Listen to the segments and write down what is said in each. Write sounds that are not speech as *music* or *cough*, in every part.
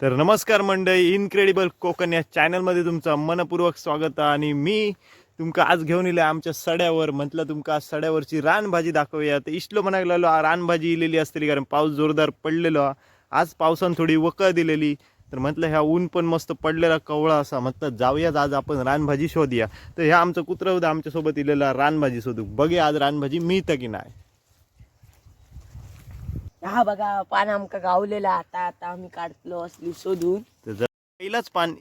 तर नमस्कार मंडळी इनक्रेडिबल कोकण या चॅनलमध्ये तुमचं मनपूर्वक स्वागत आहे आणि मी तुमका आज घेऊन येईल आमच्या सड्यावर. म्हटलं तुमका आज सड्यावरची रानभाजी दाखवूया तर इशलो म्हणायला लागलो रानभाजी इलेली असलेली कारण पाऊस जोरदार पडलेलो. आज पावसानं थोडी वकळ दिलेली. तर म्हटलं ह्या ऊन पण मस्त पडलेला कवळा असा. म्हटलं जाऊयात आज आपण रानभाजी शोधूया. तर ह्या आमचं कुत्र होतं आमच्यासोबत इलेला रानभाजी शोधू बघे आज रानभाजी मिळतं की नाही. हा बघा पान आमका गावलेला आता आता आम्ही काढलो असली शोधून. तर जर पहिलाच पान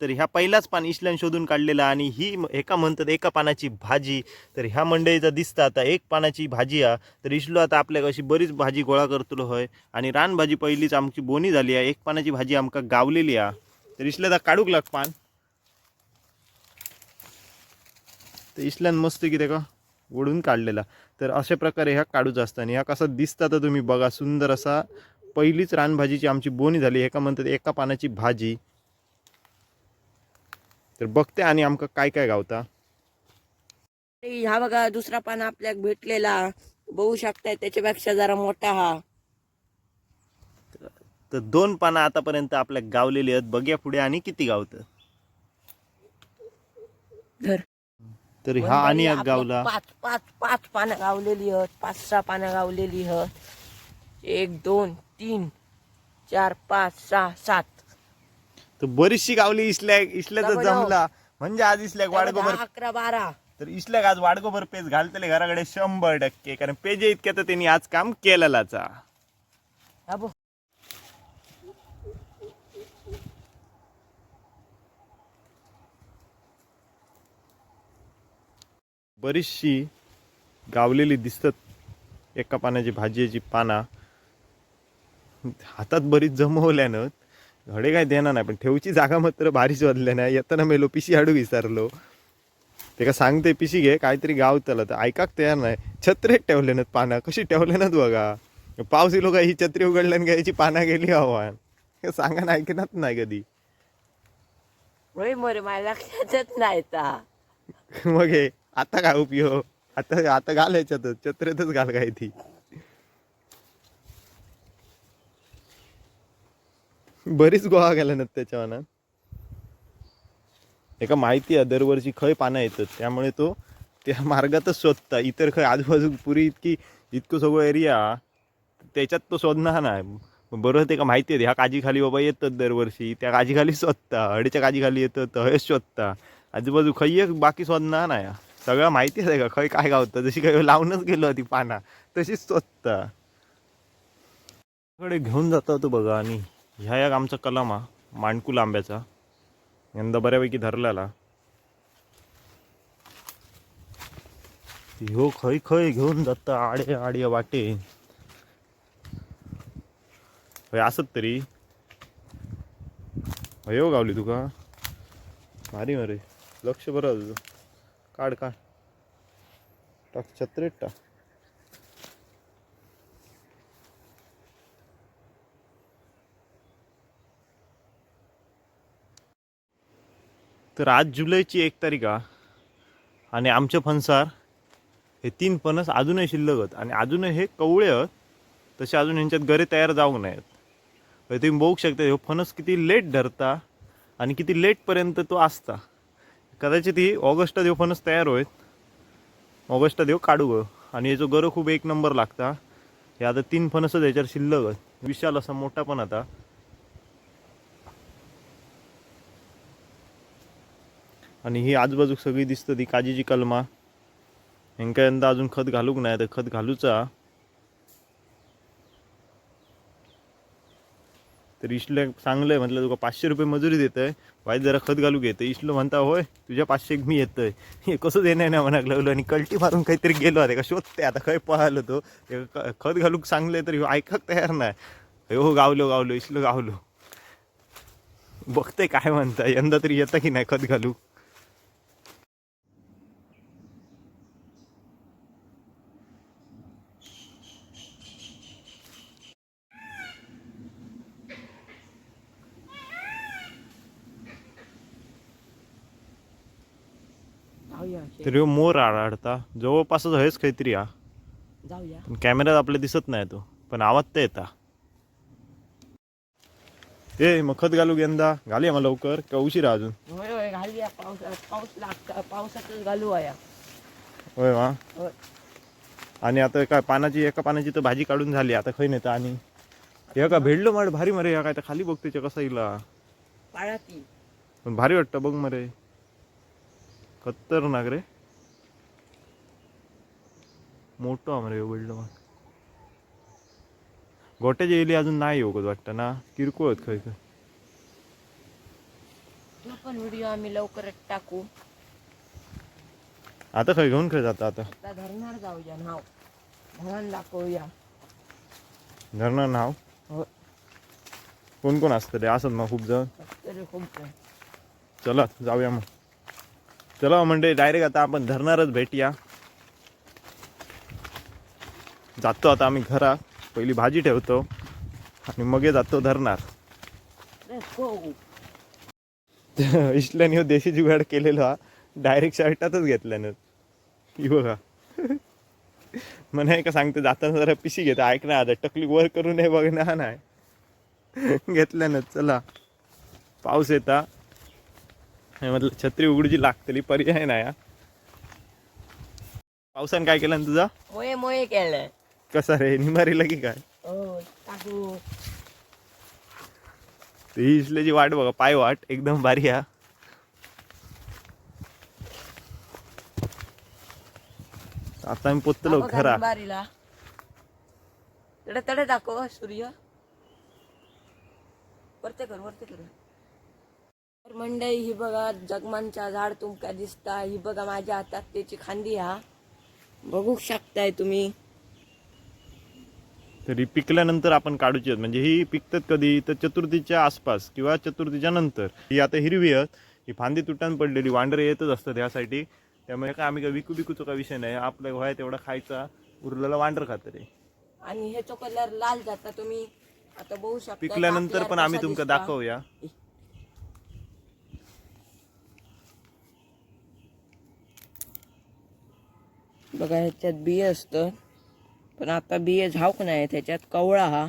तर ह्या पहिलाच पान इशल्यान शोधून काढलेला आणि ही एका म्हणतात एका पानाची भाजी तर ह्या मंडळीचा दिसतं आता एक पानाची भाजी हा. तर इशलो आता आपल्याक अशी बरीच भाजी गोळा करतलो होय. आणि रानभाजी पहिलीच आमची बोनी झाली आहे. एक पानाची भाजी आमका गावलेली आहे तर इशल्या आता काढूक लाग पान. तर इशल्यान मस्त किती का? ओढून काढलेला. तर अशा प्रकारे ह्या काढूच असतं आणि ह्या कसा दिसता तर तुम्ही बघा सुंदर असा पहिलीच रानभाजीची आमची बोनी झाली. एका म्हणतात एका पानाची भाजी. तर बघते आणि आमका काय काय गावता. हा बघा दुसरा पान आपल्याक भेटलेला. बघू शकताय त्याच्यापेक्षा जरा मोठा हा. तर दोन पानं आतापर्यंत आपल्या गावलेली आहेत. बघ्या पुढे आणि किती गावतं. तर हा आणि एक गावला. पाच पाच पाच पानं गावलेली आहेत पाच सहा पानं गावलेली आहेत एक दोन तीन चार पाच सहा सात. तर बरीचशी गावली इसल्या इसल्याच जमलं. जमला म्हणजे आज इसल्याक वाडगोबर अकरा बारा. तर इसल्याक आज वाडगोबर पेज घालतले घराकडे शंभर टक्के. कारण पेजे इतक्या तर त्यांनी आज काम केलेलाचा बरीचशी गावलेली दिसतात. एका पानाची भाजीची पाना. हातात बरीच जमवल्यानं घडे काय देणार नाही पण ठेवची जागा मात्र भारी शोधल्या नाही. येताना मेलो पिशी हाडू विसरलो. ते का सांगते पिशी घे काहीतरी गावतलं तर ऐकाक तयार नाही. छत्रेत ठेवले नात पानं. कशी ठेवले नात बघा. पाऊस इलो का ही छत्री उघडल्यान घ्यायची पाना गेली हवान सांगा ना ऐकणार नाही कधी. मला लक्षातच नाही मग हे आता काय उपयोग? आता आता घाल याच्यातच छत्रेतच घाल काय ती. बरीच गोळा गेल्या ना त्याच्या मनात. एका माहिती आहे दरवर्षी खय पानं येतात त्यामुळे तो त्या मार्गातच शोधता. इतर खय आजूबाजू पुरी इतकी इतकं सगळं एरिया त्याच्यात तो शोधणार नाही. बरोबर ते का माहिती आहे ह्या काजीखाली बाबा येतात दरवर्षी त्या काजीखाली शोधता अडीच्या काजीखाली येतात हयच शोधता. आजूबाजू खय बाकी शोधणार नाही. सगळं माहितीच आहे का खय काय गावतं? जशी काही लावूनच गेलो ती पाना. तशीच शोधता कडे घेऊन जाता तो बघा आणि ह्या एक आमचा कलमा मांडकूल आंब्याचा यंदा बऱ्यापैकी धरलेला. ह्यो खय खय घेऊन जाता आडे आडे वाटे. असत तरी. हो गावली तुका भारी मारे. लक्ष बरं तुझं काढ काढ टाक छत्रेत टाक. तर आज जुलैची एक तारीख आ आणि आमच्या फणसार हे तीन फणस अजूनही शिल्लक आहेत. आणि अजूनही हे कवळे आहेत. तसे अजून ह्यांच्यात गरे तयार जाऊ नयेत. तुम्ही बघू शकता हे फणस किती लेट धरता आणि किती लेटपर्यंत तो असता. कदाचित ही ऑगस्ट देव फणस तयार होयत ऑगस्ट देव काढू गो. आणि याचो गर खूप एक नंबर लागता. हे आता तीन फणसच याच्यावर शिल्लक विशाल असा मोठा पण आता. आणि ही आजूबाजूक सगळी दिसतं ती काजीची कलमा. हेंका यंदा अजून खत घालूक नाही तर खत घालूचा. तर इशले चांगलं आहे. म्हटलं तुका पाचशे रुपये मजुरी देतंय. वाईट जरा खत घालू घेतं इशलो म्हणता होय तुझ्या पाचशे मी येतोय. हे कसं देणार नाही म्हणाक लागलो आणि कल्टी मारून काहीतरी गेलो आता का शोधते आता काय पाहिलं तो? खत घालूक सांगले तर ऐकाक तयार नाही. हो गावलो गावलो इशलो गावलो. बघते काय म्हणता? यंदा तरी येतं की नाही खत घालू जाऊया तर ह्यो मोर आढळता. जवळपासच हेच काहीतरी हा. जाऊया. पण कॅमेऱ्यात आपल्या दिसत नाही तो. पण आवाज तर येता. ए मग खत घालू यंदा. घालूया मग लवकर. का उशिरा अजून? होय होय घालूया पाऊस पाऊस लागता पावसातच घालू या. होय वा. होय. आणि आता काय पानाची एका पानाची तर भाजी काढून झाली. आता खै नेता आणि. हे का भेटलं मरे भारी मरे. या काय तर खाली बघते कसा येईल पाळाती. पण भारी वाटतं बघ मरे. खतरनाक रे. मोठं आमरे भेटलं मग. गोट्याच्या येली अजून नाही येऊ वाटतं ना? किरकोळ आहेत खै खै तो पण व्हिडिओ आम्ही लवकरच टाकू. आता खै घेऊन खै जाता आता. आता धरणार जाऊया नाव. धरण दाखवूया. धरणार नाव? हो. कोण कोण असतं रे असत मग खूप जण. तरी खूप चला जाऊया मग. चला म्हणजे डायरेक्ट आता आपण धरणारच भेटूया. जातो आता आम्ही घरात. पहिली भाजी ठेवतो आणि मग हे जातो धरणार. *laughs* इशल्याने देशी जुगाड केलेला डायरेक्ट शर्टातच घेतल्यानं ही बघा. *laughs* म्हणे का सांगते जाताना जरा पिशी घेते. ऐक ना आता टकली वर करू नये बघ ना नाही. *laughs* घेतल्यानं चला. पाऊस येता. हे म्हटलं छत्री उघडीची लागतली पर्याय नाही हा. पावसानं काय केलं ना तुझा? मोये मोये केलंय कसा रे? निमारीला की काय? हो ही इशल्याची वाट बघा पाय वाट एकदम भारी हा. आता आम्ही पोचलो घरा. निंबारीला तडे तडे दाखव हा सूर्य. वरते कर वरते कर. तर मंडई ही बघा जगमानच्या झाड तुमका दिसता ही बघा माझ्या हातात त्याची खांदी हा. बघू शकताय तुम्ही. तरी पिकल्यानंतर आपण काढूची आहेत. म्हणजे ही पिकतात कधी तर चतुर्थीच्या आसपास किंवा चतुर्थीच्या नंतर. ही आता हिरवी आहेत. ही फांदी तुटान पडलेली वांडरे येतच असतात यासाठी. त्यामुळे काय आम्ही काय विकू बिकूचा काय विषय नाही. आपल्या व्हाय तेवढा खायचा उरलेला वांडर खात रे आणि ह्याचा कलर लाल जाता तुम्ही आता बघू शकता. पिकल्यानंतर पण आम्ही तुमका. दाखवूया. बघा ह्याच्यात बिये असतं पण आता बिये झाऊक नाही त्याच्यात कवळा हा.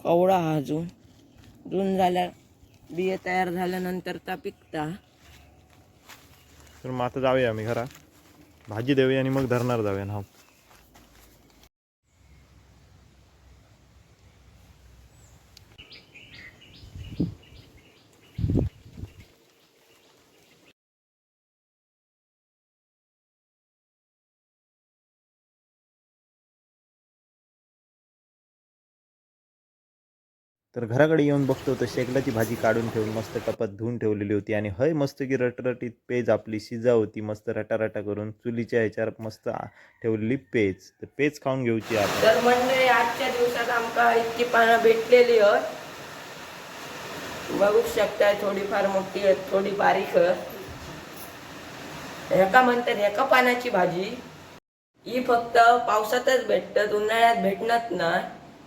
कवळा हा अजून. जून झाल्या बिये तयार झाल्यानंतर त्या पिकता. तर मग आता जाऊया आम्ही घरा. भाजी देऊया आणि मग धरणार जाऊया ना. तर घराकडे येऊन बघतो तर शेकलाची भाजी काढून ठेवून मस्त कपात धुवून ठेवलेली होती आणि हय मस्त की रटरटीत पेज आपली शिजा होती मस्त रटारटा करून चुलीच्या ह्याच्यावर मस्त ठेवलेली पेज. तर पेज खाऊन घेऊची आपण. तर म्हणजे आजच्या दिवसात आमका इतकी पानं भेटलेली आहेत बघू शकताय थोडीफार मोठी आहेत थोडी बारीक ह्याका म्हणतात ह्याका पानाची भाजी. ही फक्त पावसातच भेटतात उन्हाळ्यात भेटणार नाही.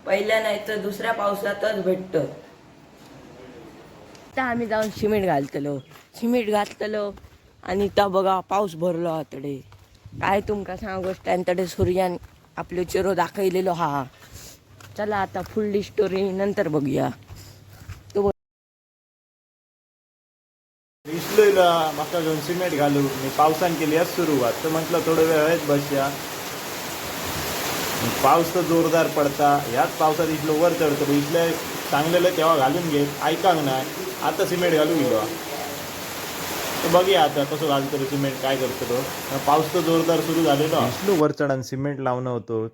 पहिल्या नाही तर दुसऱ्या पावसातच भेटतं. आता आम्ही जाऊन सिमेंट घालतलो. सिमेंट घालतलो आणि त्या बघा पाऊस भरलो आतडे. काय तुमका सांग गोष्ट? आणि तडे सूर्यान आपलो चेरो दाखयलेलो हा. चला आता फुल्ली स्टोरी नंतर बघूया. तो विसलेला माका घेऊन सिमेंट घालू मी पावसान केली आज सुरुवात. तर म्हटलं थोडं वेळेत बसया. पाऊस तर जोरदार पडता. ह्याच पावसात इथलं वर चढतो. इथलं सांगलेलं तेव्हा घालून घे. ऐकांग हो नाही आता सिमेंट घालून गेलो तर बघूया आता कसं घालतो सिमेंट काय करतो तो. पाऊस तर जोरदार सुरू झालेलो इथलं वर चढान सिमेंट लावणं होतो.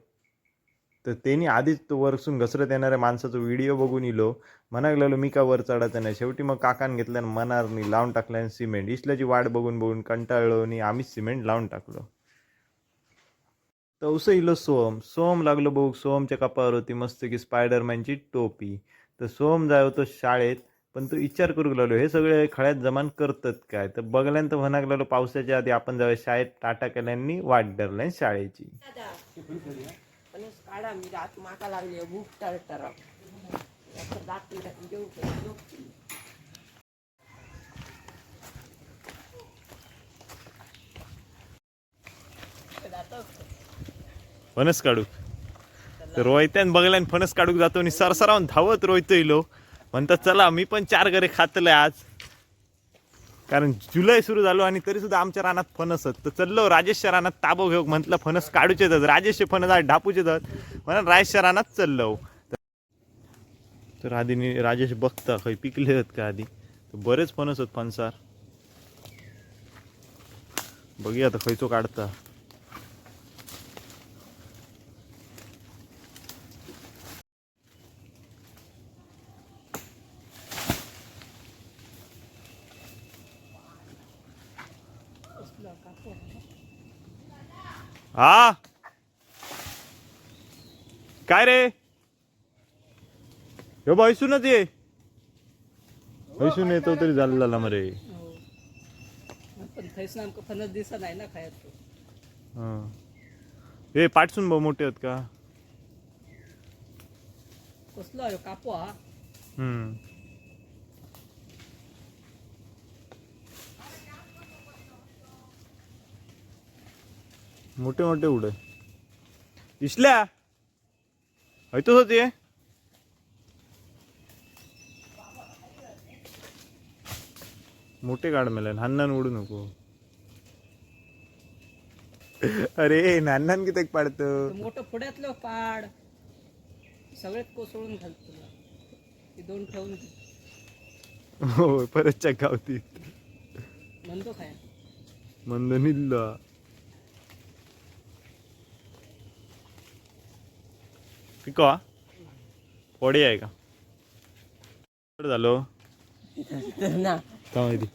तर त्यांनी आधीच तो वरसून घसरत येणाऱ्या माणसाचा व्हिडिओ बघून इलो. म्हणाक लागलो मी का वर चढायचं नाही? शेवटी मग काकान घेतल्यानं आणि मनारनी लावून टाकल्यानं सिमेंट. इसल्याची वाट बघून बघून कंटाळलो आणि आम्हीच सिमेंट लावून टाकलो. तवसं इलो सोम. सोम लागलो बघ सोमच्या कपावर होती मस्त की स्पायडरमॅनची टोपी. तर सोम जाय होतो शाळेत पण तो विचार करू लागलो हे सगळे खळ्यात जमान करतात काय? तर बघल्यानंतर म्हणाक लागलो पावसाच्या आधी आपण जाऊया शाळेत टाटा केल्यांनी वाट धरल्या शाळेची. काढा मी माका लागली भूक तर तर दात घेऊ फणस काढू. तर रोहित्यान बघल्यान फणस काढूक जातो आणि सरसरावून धावत रोहितो इलो म्हणतात चला मी पण चार घरे खातलंय आज. कारण जुलै सुरू झालो आणि तरी सुद्धा आमच्या रानात फणस आहेत. तर चललो राजेशच्या रानात ताबो घेऊ म्हटलं फणस काढूचे जात. राजेशचे फणस आज ढापूचे जात. म्हणून राजेशच्या रानात चललो. तर आधी राजेश बघता खंय पिकले आहेत का आधी. तर बरेच फणस आहेत फणसार बघूया आता खयचो काढता. हा? काय रे? ह्यो बैसूनच ये. बैसून येतो तरी झालं झाला मरे. पण आमकां फणस दिसत नाही ना खायत हा. हे पाठसून भाऊ मोठे आहेत का? कसलो कापो हा. हम्म. मोठे मोठे उडे. दिसल्या? हयतोच होते मोठे काढ मेला लहान उडू नको. अरे नानान किती पाडतो? मोठं पुढ्यातलं पाड. सगळेच कोसळून घालत ते दोन ठेवून. हो परत गावती म्हणतो खाय. मंद निल्ला. पिको हा. पोडी आहे का? बरं झालो? तर ना. का माहिती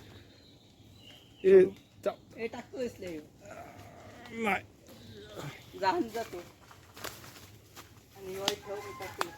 ए चा- हे टाकतो दिसले नाही. जातो आणि ठेवून टाकतो.